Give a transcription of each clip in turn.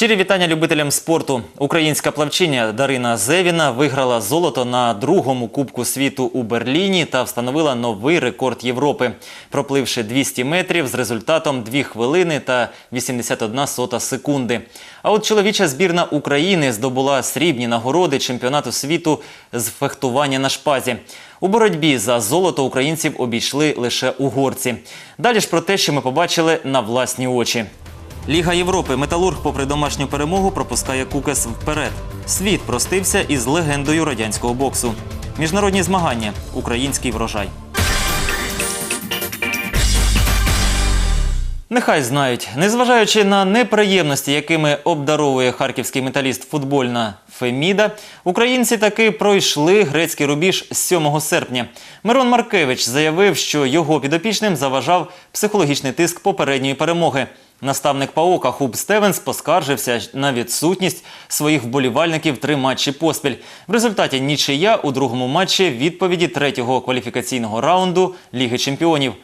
Щирі вітання любителям спорту. Українська плавчиня Дарина Зевіна виграла золото на другому Кубку світу у Берліні та встановила новий рекорд Європи, пропливши 200 метрів з результатом 2 хвилини та 81 сота секунди. А от чоловіча збірна України здобула срібні нагороди чемпіонату світу з фехтування на шпазі. У боротьбі за золото українців обійшли лише угорці. Далі ж про те, що ми побачили на власні очі. Ліга Європи Металург, попри домашню перемогу, пропускає Кукес вперед. Світ простився із легендою радянського боксу. Міжнародні змагання. Український врожай. Нехай знають, незважаючи на неприємності, якими обдаровує харківський металіст футбольна Феміда, українці таки пройшли грецький рубіж з 7 серпня. Мирон Маркевич заявив, що його підопічним заважав психологічний тиск попередньої перемоги. Наставник Паока Хуб Стевенс поскаржився на відсутність своїх вболівальників три матчі поспіль. В результаті нічия у другому матчі відповіді третього кваліфікаційного раунду Ліги Чемпіонів.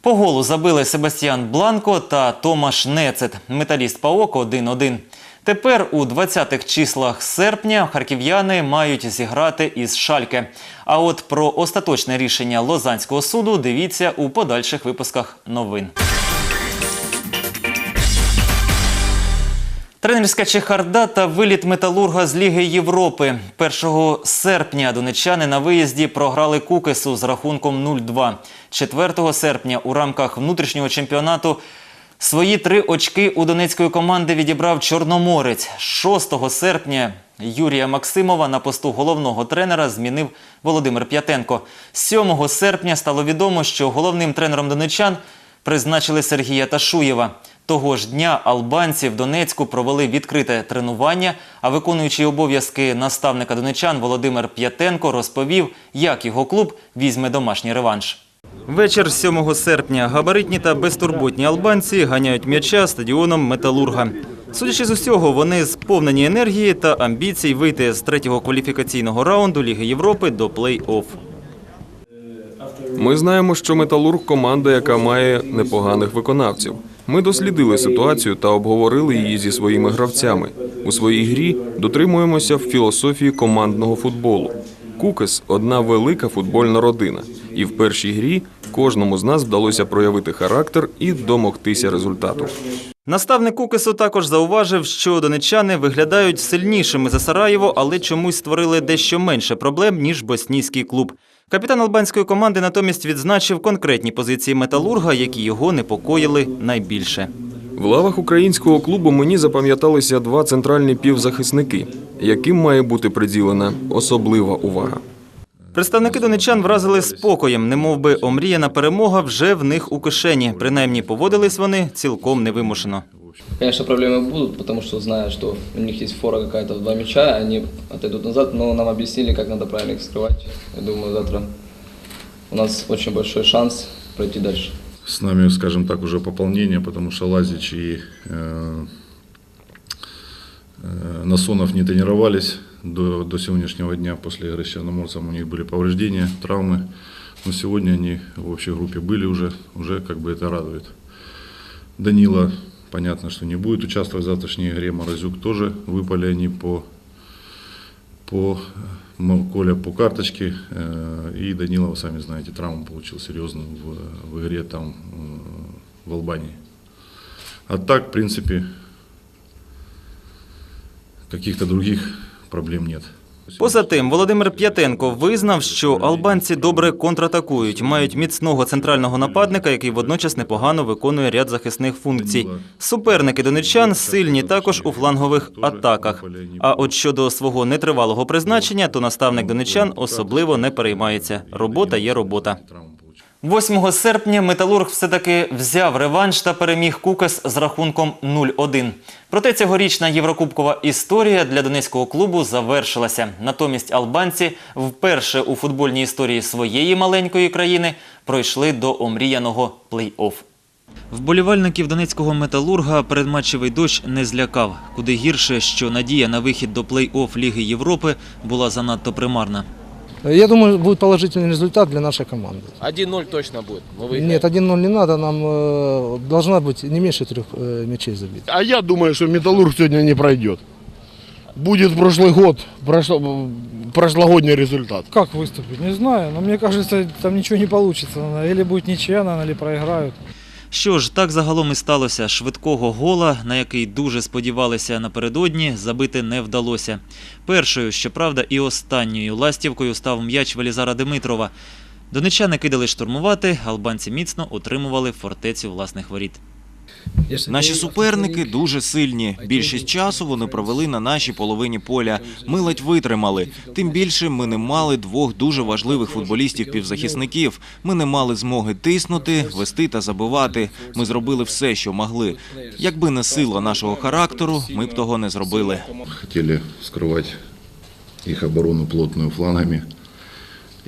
По голу забили Себастьян Бланко та Томаш Нецет. Металіст Паок 1-1. Тепер у 20-х числах серпня харків'яни мають зіграти із Шальке. А от про остаточне рішення Лозанського суду дивіться у подальших випусках новин. Тренерська чехарда та виліт металурга з Ліги Європи. 1 серпня донечани на виїзді програли Кукесу з рахунком 0-2. 4 серпня у рамках внутрішнього чемпіонату свої три очки у донецької команди відібрав Чорноморець. 6 серпня Юрія Максимова на посту головного тренера змінив Володимир П'ятенко. 7 серпня стало відомо, що головним тренером донечан призначили Сергія Ташуєва. Того ж дня албанці в Донецьку провели відкрите тренування, а виконуючий обов'язки наставника донечан Володимир П'ятенко розповів, як його клуб візьме домашній реванш. Вечір 7 серпня габаритні та безтурботні албанці ганяють м'яча стадіоном Металурга. Судячи з усього, вони сповнені енергії та амбіцій вийти з третього кваліфікаційного раунду Ліги Європи до плей-офф. Ми знаємо, що Металург команда, яка має непоганих виконавців. Ми дослідили ситуацію та обговорили її зі своїми гравцями. У своїй грі дотримуємося в філософії командного футболу. Кукес одна велика футбольна родина, і в першій грі кожному з нас вдалося проявити характер і домогтися результату. Наставник Кукесу також зауважив, що донечани виглядають сильнішими за Сараєво, але чомусь створили дещо менше проблем, ніж боснійський клуб. Капітан албанської команди натомість відзначив конкретні позиції металурга, які його непокоїли найбільше. В лавах українського клубу мені запам'яталися два центральні півзахисники, яким має бути приділена особлива увага. Представники донечан вразили спокоєм, немов би омріяна перемога вже в них у кишені. Принаймні поводились вони цілком невимушено. Конечно, проблемы будут, потому что зная, что у них есть фора какая-то в два мяча, они отойдут назад, но нам объяснили, как надо правильно их скрывать. Я думаю, завтра у нас очень большой шанс пройти дальше. С нами, скажем так, уже пополнение, потому что Лазич и э, э, Насонов не тренировались до, до сегодняшнего дня. После игры с Черноморцем у них были повреждения, травмы. Но сегодня они в общей группе были уже, уже как бы это радует. Данила, понятно, что не будет участвовать в завтрашней игре. Морозюк тоже выпали они по, по Коля по карточке. э, И Данила, вы сами знаете, травму получил серьезную в, в игре там э, в Албании. А так, в принципе, каких-то других проблем нет. Поза тим, Володимир П'ятенко визнав, що албанці добре контратакують, мають міцного центрального нападника, який водночас непогано виконує ряд захисних функцій. Суперники донечан сильні також у флангових атаках. А от щодо свого нетривалого призначення, то наставник донечан особливо не переймається. Робота є робота. Травму 8 серпня Металург все-таки взяв реванш та переміг Кукас з рахунком 0-1. Проте цьогорічна єврокубкова історія для донецького клубу завершилася. Натомість албанці вперше у футбольній історії своєї маленької країни пройшли до омріяного плей-офф. Вболівальників донецького металурга передматчевий дощ не злякав. Куди гірше, що надія на вихід до плей-офф Ліги Європи була занадто примарна. Я думаю, будет положительный результат для нашей команды. 1-0 точно будет. Мы выиграем. Нет, 1-0 не надо, нам э, должна быть не меньше трех э, мячей забить. А я думаю, что Металлург сегодня не пройдет. Будет прошлый год, прошло- прошлогодний результат. Как выступить? Не знаю, но мне кажется, там ничего не получится. наверное. Или будет ничья, наверное, или проиграют. Що ж, так загалом і сталося. Швидкого гола, на який дуже сподівалися напередодні, забити не вдалося. Першою, щоправда, і останньою ластівкою став м'яч Велізара Димитрова. Донечани кидали штурмувати, албанці міцно утримували фортецю власних воріт. Наші суперники дуже сильні. Більшість часу вони провели на нашій половині поля. Ми ледь витримали. Тим більше ми не мали двох дуже важливих футболістів-півзахисників. Ми не мали змоги тиснути, вести та забивати. Ми зробили все, що могли. Якби не сила нашого характеру, ми б того не зробили. Хотели скрывать их оборону плотную флангами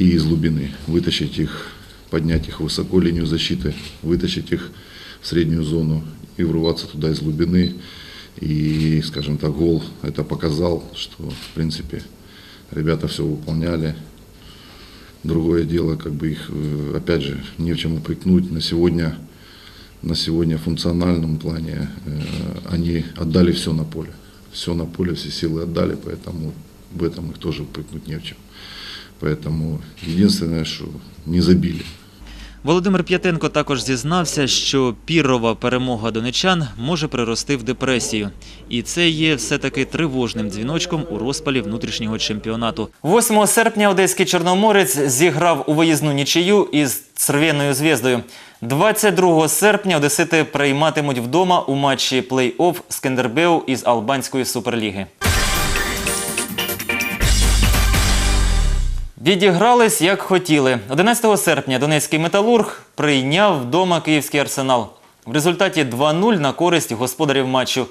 и из глубины. Вытащить их, поднять их высоко, линию защиты, вытащить их Среднюю зону и врываться туда из глубины. И, скажем так, гол это показал, что, в принципе, ребята все выполняли. Другое дело, как бы их, э, опять же, не в чем упрекнуть. На сегодня, на сегодня в функциональном плане э, они отдали все на поле. Все на поле, все силы отдали, поэтому в этом их тоже упрекнуть не в чем. Поэтому единственное, что не забили. Володимир П'ятенко також зізнався, що піррова перемога донечан може прирости в депресію. І це є все-таки тривожним дзвіночком у розпалі внутрішнього чемпіонату. 8 серпня одеський чорноморець зіграв у виїзну нічию із Церв'яною зв'яздою. 22 серпня одесити прийматимуть вдома у матчі плей-офф Скендербеу із Албанської суперліги. Відігрались як хотіли. 11 серпня Донецький металург прийняв вдома київський арсенал. В результаті 2-0 на користь господарів матчу.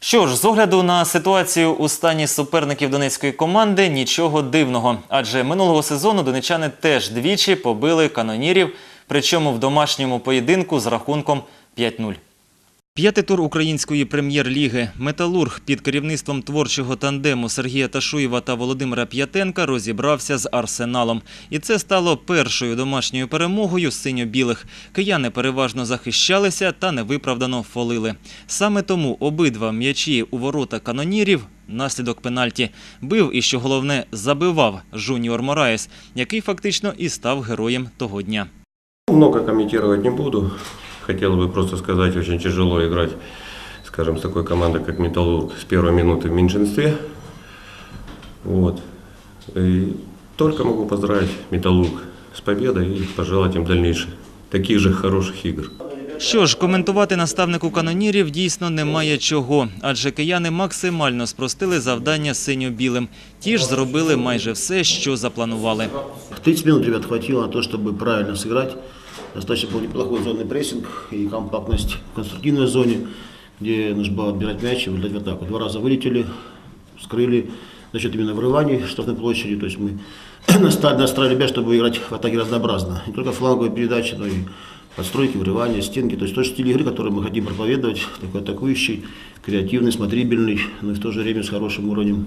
Що ж, з огляду на ситуацію у стані суперників донецької команди нічого дивного, адже минулого сезону донечани теж двічі побили канонірів, причому в домашньому поєдинку з рахунком 5-0. П'ятий тур української прем'єр-ліги «Металург» під керівництвом творчого тандему Сергія Ташуєва та Володимира П'ятенка розібрався з «Арсеналом». І це стало першою домашньою перемогою синьо-білих. Кияни переважно захищалися та невиправдано фолили. Саме тому обидва м'ячі у ворота канонірів наслідок пенальті бив і, що головне, забивав Жуніор Мораєс, який фактично і став героєм того дня. Много комментировать не буду Хотел бы просто сказать, очень тяжело играть, скажем, с такой командой, как Металлург, с первой минуты в меньшинстве. Вот. И только могу поздравить Металлург с победой и пожелать им дальнейших таких же хороших игр. Що ж, коментувати наставнику канонірів дійсно немає чого, адже кияни максимально спростили завдання синьо-білим. Ті ж зробили майже все, що запланували. 30 минут ребят хватило на то, чтобы правильно сыграть. Достаточно был неплохой зонный прессинг и компактность в конструктивной зоне, где нужно было отбирать мяч и вылетать в атаку. Два раза вылетели, скрыли за счет именно вырываний в штрафной площади. То есть мы настали, настроили ребят, чтобы играть в атаке разнообразно. Не только фланговые передачи, но и подстройки, вырывания, стенки. То есть тот стиль игры, который мы хотим проповедовать, такой атакующий, креативный, смотрибельный, но и в то же время с хорошим уровнем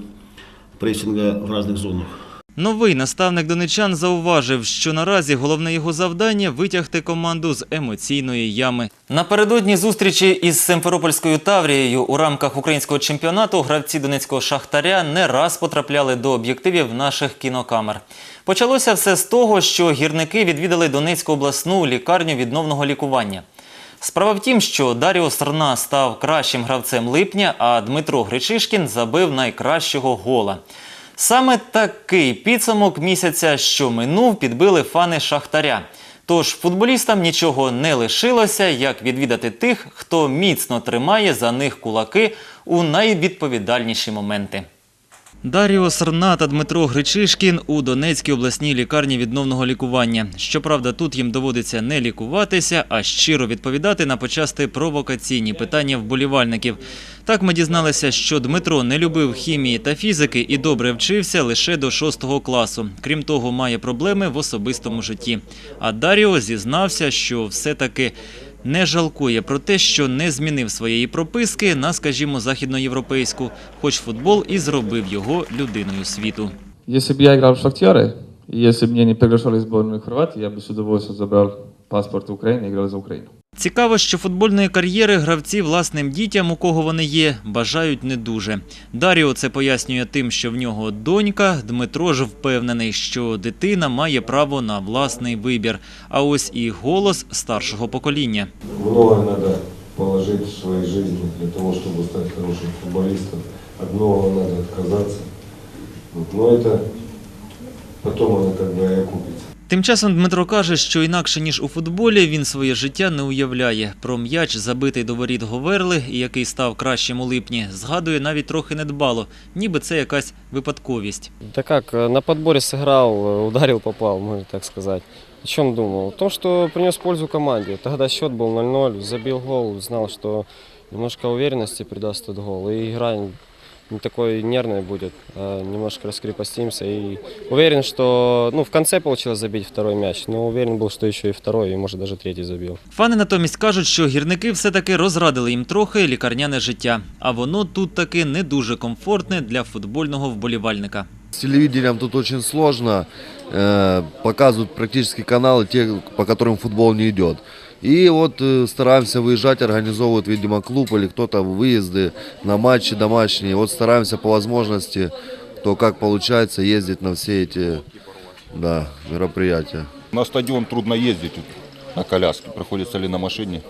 прессинга в разных зонах. Новий наставник донечан зауважив, що наразі головне його завдання витягти команду з емоційної ями. Напередодні зустрічі із Симферопольською Таврією у рамках українського чемпіонату гравці донецького шахтаря не раз потрапляли до об'єктивів наших кінокамер. Почалося все з того, що гірники відвідали Донецьку обласну лікарню відновного лікування. Справа в тім, що Даріо Срна став кращим гравцем липня, а Дмитро Гречишкін забив найкращого гола. Саме такий підсумок місяця, що минув, підбили фани Шахтаря. Тож футболістам нічого не лишилося, як відвідати тих, хто міцно тримає за них кулаки у найвідповідальніші моменти. Даріо Срна та Дмитро Гречишкін у Донецькій обласній лікарні відновного лікування. Щоправда, тут їм доводиться не лікуватися, а щиро відповідати на почасти провокаційні питання вболівальників. Так ми дізналися, що Дмитро не любив хімії та фізики і добре вчився лише до шостого класу. Крім того, має проблеми в особистому житті. А Даріо зізнався, що все-таки не жалкує про те, що не змінив своєї прописки на, скажімо, західноєвропейську, хоч футбол і зробив його людиною світу. Если бы я грав в Шахтере, Если бы мне не приглашали в сборную Хорватии, я бы с удовольствием забрал паспорт Украины и играл за Украину. Цікаво, що футбольної кар'єри гравці власним дітям, у кого вони є, бажають не дуже. Даріо це пояснює тим, що в нього донька. Дмитро ж впевнений, що дитина має право на власний вибір. А ось і голос старшого покоління. Много надо положить в своей жизни для того, чтобы стать хорошим футболистом. От многого надо отказаться. Вот. Но это потом оно как бы и окупится. Тим часом Дмитро каже, що інакше ніж у футболі він своє життя не уявляє. Про м'яч, забитий до воріт Говерли, і який став кращим у липні, згадує навіть трохи недбало, ніби це якась випадковість. Да как, э, на подборе сыграл, э, ударил, попал, можно так сказать. О чем думал? О том, что принес пользу команде. Тогда счет был 0-0, забил гол, знал, что немножко уверенности придаст этот гол. И игра не такой нервной будет, а немножко раскрепостимся. И уверен, что ну, в конце получилось забить второй мяч, но уверен был, что еще и второй, и может даже третий забил. Фани натомість кажуть, що гірники все-таки розрадили їм трохи лікарняне життя, а воно тут таки не дуже комфортне для футбольного вболівальника. С телевидением тут очень сложно. Э, Показывают практически каналы, те, по которым футбол не идет. И вот э, стараемся выезжать, организовывают, видимо, клуб или кто-то выезды на матчи домашние. Вот стараемся по возможности, то как получается, ездить на все эти да, мероприятия. На стадион трудно ездить на коляске, приходится ли на машине.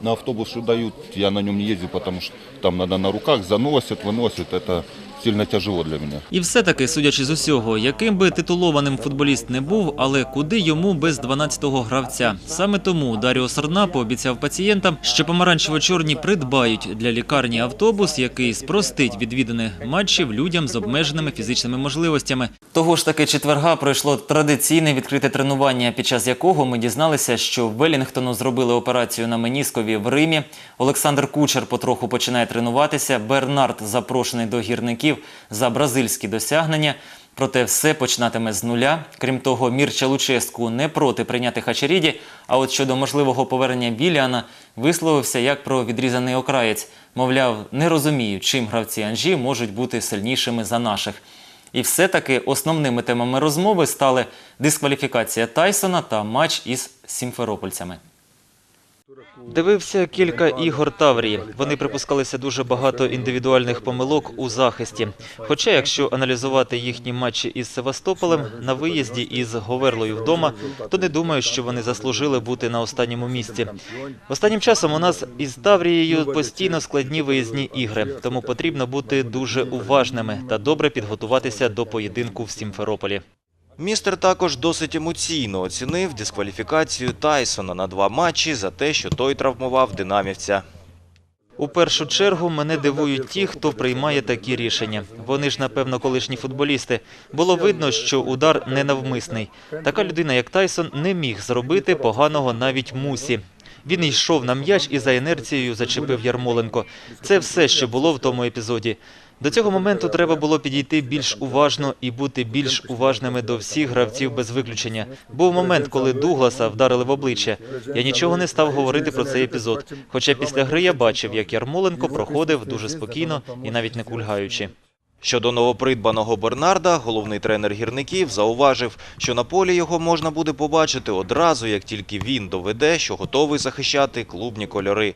На автобус дают, я на нем не ездил, потому что там надо на руках, заносят, выносят, это сильно тяжело для меня. І все-таки, судячи з усього, яким би титулованим футболіст не був, але куди йому без 12-го гравця. Саме тому Даріо Сарна пообіцяв пацієнтам, що помаранчево-чорні придбають для лікарні автобус, який спростить відвіданих матчів людям з обмеженими фізичними можливостями. Того ж таки четверга пройшло традиційне відкрите тренування, під час якого ми дізналися, що Велінгтону зробили операцію на меніскові в Римі. Олександр Кучер потроху починає тренуватися. Бернард запрошений до гірників за бразильські досягнення. Проте все починатиме з нуля. Крім того, Мірча Луческу не проти прийняти Хачеріді. А от щодо можливого повернення Віліана висловився як про відрізаний окраєць. Мовляв, не розумію, чим гравці Анжі можуть бути сильнішими за наших. І все-таки основними темами розмови стали дискваліфікація Тайсона та матч із сімферопольцями. Дивився кілька ігор Таврії. Вони припускалися дуже багато індивідуальних помилок у захисті. Хоча, якщо аналізувати їхні матчі із Севастополем на виїзді із Говерлою вдома, то не думаю, що вони заслужили бути на останньому місці. Останнім часом у нас із Таврією постійно складні виїзні ігри, тому потрібно бути дуже уважними та добре підготуватися до поєдинку в Сімферополі. Містер також досить емоційно оцінив дискваліфікацію Тайсона на два матчі за те, що той травмував динамівця. У першу чергу мене дивують ті, хто приймає такі рішення. Вони ж, напевно, колишні футболісти. Було видно, що удар ненавмисний. Така людина, як Тайсон, не міг зробити поганого навіть мусі. Він йшов на м'яч і за інерцією зачепив Ярмоленко. Це все, що було в тому епізоді. До цього моменту треба було підійти більш уважно і бути більш уважними до всіх гравців без виключення. Був момент, коли Дугласа вдарили в обличчя. Я нічого не став говорити про цей епізод. Хоча після гри я бачив, як Ярмоленко проходив дуже спокійно і навіть не кульгаючи. Щодо новопридбаного Бернарда, головний тренер гірників зауважив, що на полі його можна буде побачити одразу, як тільки він доведе, що готовий захищати клубні кольори.